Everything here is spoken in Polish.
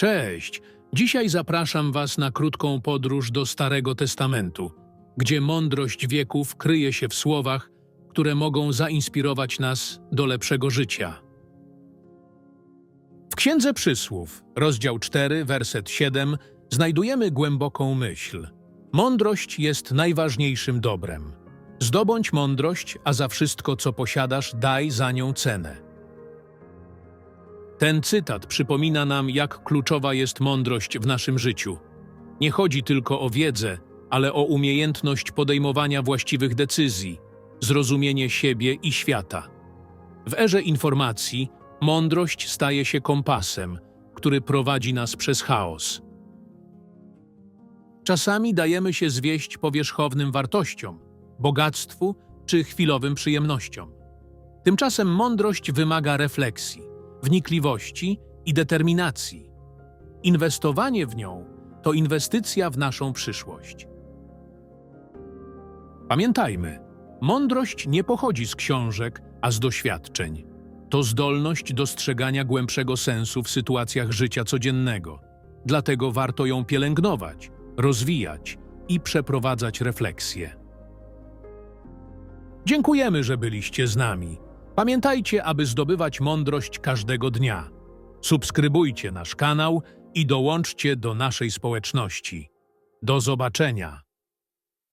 Cześć! Dzisiaj zapraszam Was na krótką podróż do Starego Testamentu, gdzie mądrość wieków kryje się w słowach, które mogą zainspirować nas do lepszego życia. W Księdze Przysłów, rozdział 4, werset 7, znajdujemy głęboką myśl. Mądrość jest najważniejszym dobrem. Zdobądź mądrość, a za wszystko, co posiadasz, daj za nią cenę. Ten cytat przypomina nam, jak kluczowa jest mądrość w naszym życiu. Nie chodzi tylko o wiedzę, ale o umiejętność podejmowania właściwych decyzji, zrozumienie siebie i świata. W erze informacji mądrość staje się kompasem, który prowadzi nas przez chaos. Czasami dajemy się zwieść powierzchownym wartościom, bogactwu czy chwilowym przyjemnościom. Tymczasem mądrość wymaga refleksji, wnikliwości i determinacji. Inwestowanie w nią to inwestycja w naszą przyszłość. Pamiętajmy, mądrość nie pochodzi z książek, a z doświadczeń. To zdolność dostrzegania głębszego sensu w sytuacjach życia codziennego. Dlatego warto ją pielęgnować, rozwijać i przeprowadzać refleksje. Dziękujemy, że byliście z nami. Pamiętajcie, aby zdobywać mądrość każdego dnia. Subskrybujcie nasz kanał i dołączcie do naszej społeczności. Do zobaczenia!